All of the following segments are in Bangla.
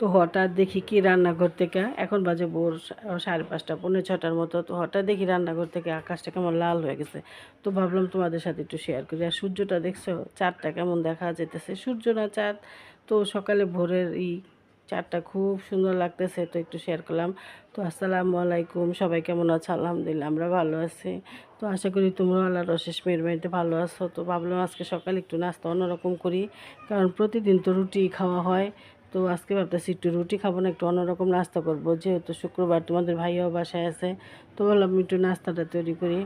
তো হঠাৎ দেখি কি রান্নাঘর থেকে, এখন বাজে ভোর সাড়ে পাঁচটা, পৌনে ছটার মতো, তো হঠাৎ দেখি রান্নাঘর থেকে আকাশটা কেমন লাল হয়ে গেছে। তো ভাবলাম তোমাদের সাথে একটু শেয়ার করি। আর সূর্যটা দেখছ? চাঁদটা কেমন দেখা যেতেছে সূর্য না চাঁদ? তো সকালে ভোরের এই চাঁদটা খুব সুন্দর লাগতেছে, তো একটু শেয়ার করলাম। তো আসসালামু আলাইকুম, সবাই কেমন আছো? আলহামদুলিল্লাহ, আমরা ভালো আছি। তো আশা করি তোমরা আল্লাহর অশেষ মেহরবানিতে ভালো আছো। তো ভাবলাম আজকে সকালে একটু নাস্তা অন্যরকম করি, কারণ প্রতিদিন তো রুটি খাওয়া হয়। তো আজকে ভাবতেছি একটু রুটি খাব না, একটু অন্যরকম নাস্তা করব। যেহেতু শুক্রবার তোমাদের ভাইয়াও বাসায় আছে, তো বললাম একটু নাস্তাটা তৈরি করি।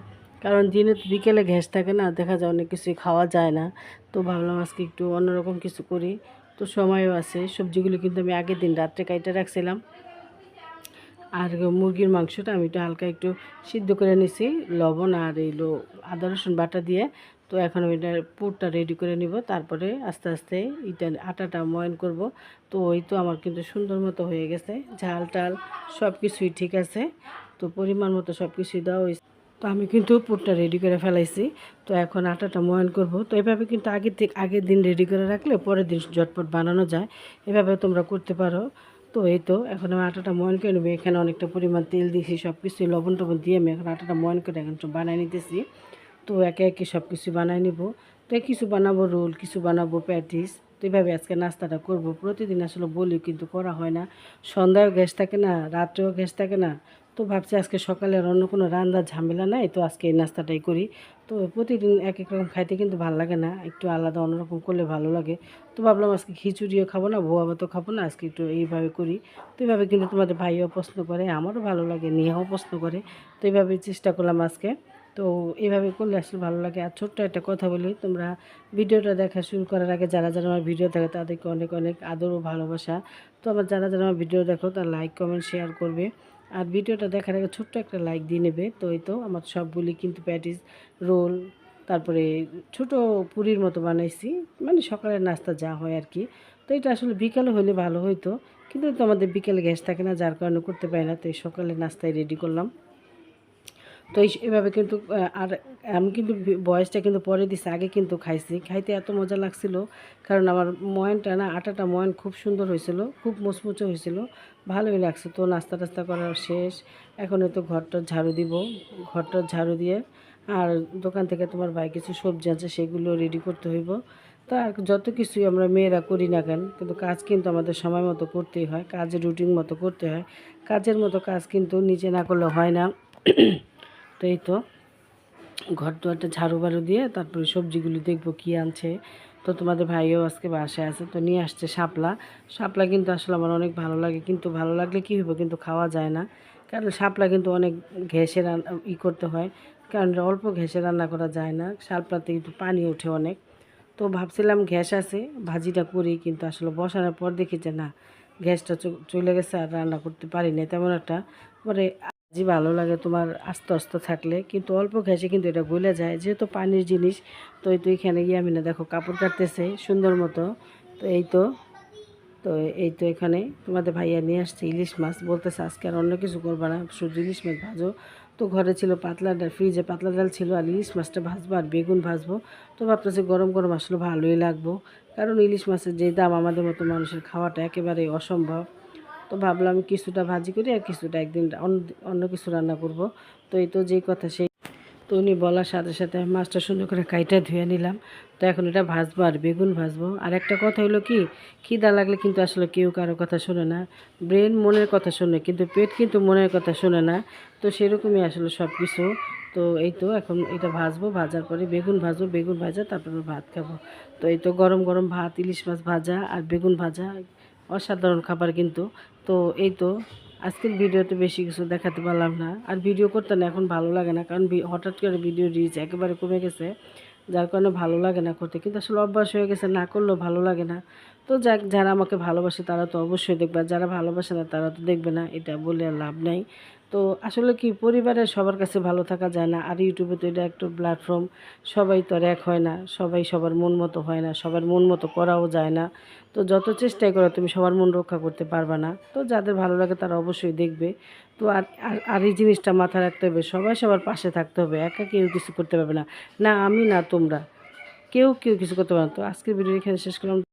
কারণ দিনে তো বিকেলে ঘ্যাস থাকে না, দেখা যায় অনেক কিছুই খাওয়া যায় না। তো ভাবলাম আজকে একটু অন্যরকম কিছু করি। তো সময়ও আছে, সবজিগুলো কিন্তু আমি আগের দিন রাত্রে কাইটে রাখছিলাম। আর মুরগির মাংসটা আমি একটু হালকা একটু সিদ্ধ করে নিছি, লবণ আর এইলো আদা, রসুন বাটা দিয়ে। তো এখন আমি এটা পুরটা রেডি করে নিব, তারপরে আস্তে আস্তে এটা আটাটা ময়ন করব। তো ওই তো আমার কিন্তু সুন্দর মতো হয়ে গেছে, ঝাল টাল সব কিছুই ঠিক আছে। তো পরিমাণ মতো সব কিছুই দেওয়া হয়েছে। তো আমি কিন্তু পুরটা রেডি করে ফেলাইছি, তো এখন আটাটা ময়ন করব। তো এভাবে কিন্তু আগের থেকে আগের দিন রেডি করে রাখলে পরের দিন ঝটপট বানানো যায়। এভাবে তোমরা করতে পারো। তো এই তো, এখন আমি আটাটা ময়ন করে নেব। এখানে অনেকটা পরিমাণ তেল দিয়েছি সব কিছু লবণ টবণ দিয়ে আমি এখন আটাটা ময়ন করে এখন একটু বানিয়ে নিতেছি। তো একে একে সব কিছু বানাই নিব। তো কিছু বানাবো, রোল, কিছু বানাবো, প্যাটিস। তো এইভাবে আজকে নাস্তাটা করব। প্রতিদিন আসলে বলি, কিন্তু করা হয় না। সন্ধ্যায়ও গ্যাস থাকে না, রাত্রেও গ্যাস থাকে না। তো ভাবছি আজকে সকালে অন্য কোনো রান্নার ঝামেলা নাই, তো আজকে এই নাস্তাটাই করি। তো প্রতিদিন এক এক রকম খাইতে কিন্তু ভালো লাগে না, একটু আলাদা অন্যরকম করলে ভালো লাগে। তো ভাবলাম আজকে খিচুড়িও খাব না, ভুয়া ভাতও খাব না, আজকে একটু এইভাবে করি। তো এইভাবে কিন্তু তোমাদের ভাইও প্রশ্ন করে, আমারও ভালো লাগে নিয়েও প্রশ্ন করে। তো এইভাবে চেষ্টা করলাম আজকে। তো এইভাবে করলে আসলে ভালো লাগে। আর ছোট্ট একটা কথা বলি, তোমরা ভিডিওটা দেখা শুরু করার আগে যারা যারা আমার ভিডিও দেখে তাদেরকে অনেক অনেক আদর ও ভালোবাসা। তো আমার যারা যারা আমার ভিডিও দেখো তার লাইক, কমেন্ট, শেয়ার করবে। আর ভিডিওটা দেখার আগে ছোট্ট একটা লাইক দিয়ে নেবে। তো এই তো, আমার সবগুলি কিন্তু প্যাটিস রোল তারপরে ছোট পুরীর মতো বানাইছি। মানে সকালের নাস্তা যা হয় আর কি। তো এটা আসলে বিকালে হলে ভালো হইতো। কিন্তু তো আমাদের বিকেলে গ্যাস থাকে না, যার কারণে করতে পারি না। তো এই সকালে নাস্তায় রেডি করলাম। তো এই এভাবে কিন্তু আর আমি কিন্তু বয়সটা কিন্তু পরে দিছি, আগে কিন্তু খাইছি। খাইতে এত মজা লাগছিল, কারণ আমার ময়নটা না, আটাটা ময়ন খুব সুন্দর হয়েছিল, খুব মুচমুচে হয়েছিল, ভালোই লাগছে। তো নাস্তা টাস্তা করার শেষ। এখন তো ঘরটা ঝাড়ু দিব, ঘরটা ঝাড়ু দিয়ে, আর দোকান থেকে তোমার ভাই কিছু সবজি আছে, সেগুলো রেডি করতে হইব। তো আর যত কিছুই আমরা মেয়েরা করি না কেন, কিন্তু কাজ কিন্তু আমাদের সময় মতো করতেই হয়, কাজের রুটিন মতো করতে হয়। কাজের মতো কাজ কিন্তু নিজে না করলে হয় না। তো এই তো ঘর দুয়ারটা ঝাড়ু বাড়ু দিয়ে তারপরে সবজিগুলি দেখব কী আনছে। তো তোমাদের ভাইও আজকে বাসায় আছে, তো নিয়ে আসছে শাপলা। শাপলা কিন্তু আসলে আমার অনেক ভালো লাগে, কিন্তু ভালো লাগলে কী হইব কিন্তু খাওয়া যায় না। কারণ শাপলা কিন্তু অনেক ঘেসে রান্না ই করতে হয়, কারণ অল্প ঘেসে রান্না করা যায় না, শাপলাতে কিন্তু পানি ওঠে অনেক। তো ভাবছিলাম গ্যাস আছে, ভাজিটা করি, কিন্তু আসলে বসানোর পর দেখি যে না গ্যাসটা চলে গেছে আর রান্না করতে পারি না তেমন একটা। পরে জি, ভালো লাগে তোমার আস্তে আস্তে থাকলে। কিন্তু অল্প ঘ্যাসে কিন্তু এটা গলে যায়। যেহেতু পানির জিনিস, তো এই তো এখানে গিয়ে আমি না, দেখো কাপড় কাটতেছে সুন্দর মতো। তো এই তো তো এই তো এখানে তোমাদের ভাইয়া নিয়ে আসছে ইলিশ মাছ। বলতেছে আজকে আর অন্য কিছু করবা না, শুধু ইলিশ মাছ ভাজো। তো ঘরে ছিল পাতলা ডাল, ফ্রিজে পাতলা ডাল ছিল আর ইলিশ মাছটা ভাজবো আর বেগুন ভাজবো। তো ভাবতেছি গরম গরম আসলে ভালোই লাগবো। কারণ ইলিশ মাছের যে দাম আমাদের মতো মানুষের খাওয়াটা একেবারে অসম্ভব। তো ভাবলাম কিছুটা ভাজি করি আর কিছুটা একদিন অন্য কিছু রান্না করব। তো এই তো যেই কথা সেই তো উনি বলার সাথে সাথে মাছটা সুন্দর করে কাইটা ধুয়ে নিলাম। তো এখন এটা ভাজবো আর বেগুন ভাজবো। আর একটা কথা হলো কি, খিদা লাগলে কিন্তু আসলে কেউ কারও কথা শোনে না। ব্রেন মনের কথা শোনে, কিন্তু পেট কিন্তু মনের কথা শোনে না। তো সেরকমই আসলে সব কিছু তো এই তো এখন এটা ভাজবো, ভাজার পরে বেগুন ভাজবো, বেগুন ভাজা, তারপরে ভাত খাব। তো এই তো গরম গরম ভাত, ইলিশ মাছ ভাজা আর বেগুন ভাজা। অসাধারণ খাবার কিন্তু। তো এই তো আজকের ভিডিওতে বেশি কিছু দেখাতে পারলাম না। আর ভিডিও করতে না এখন ভালো লাগে না, কারণ হঠাৎ করে ভিডিও রিচ একেবারে কমে গেছে, যার কারণে ভালো লাগে না করতে। কিন্তু আসলে অভ্যাস হয়ে গেছে, না করলেও ভালো লাগে না। তো যাক, যারা আমাকে ভালোবাসে তারা তো অবশ্যই দেখবে যারা ভালোবাসে না তারা তো দেখবে না, এটা বলে লাভ নাই। তো আসলে কি পরিবারের সবার কাছে ভালো থাকা যায় না। আর ইউটিউবে তো এটা একটা প্ল্যাটফর্ম সবাই তো আর এক হয় না, সবাই সবার মন মতো হয় না, সবার মন মতো করাও যায় না। তো যত চেষ্টাই করো, তুমি সবার মন রক্ষা করতে পারবে না। তো যাদের ভালো লাগে তারা অবশ্যই দেখবে। তো আর, আর- এই জিনিসটা মাথায় রাখতে হবে, সবাই সবার পাশে থাকতে হবে, একা কেউ কিছু করতে পারবে না। না আমি না তোমরা, কেউ কেউ কিছু করতে পারে না। তো আজকের ভিডিও এখানে শেষ করলাম।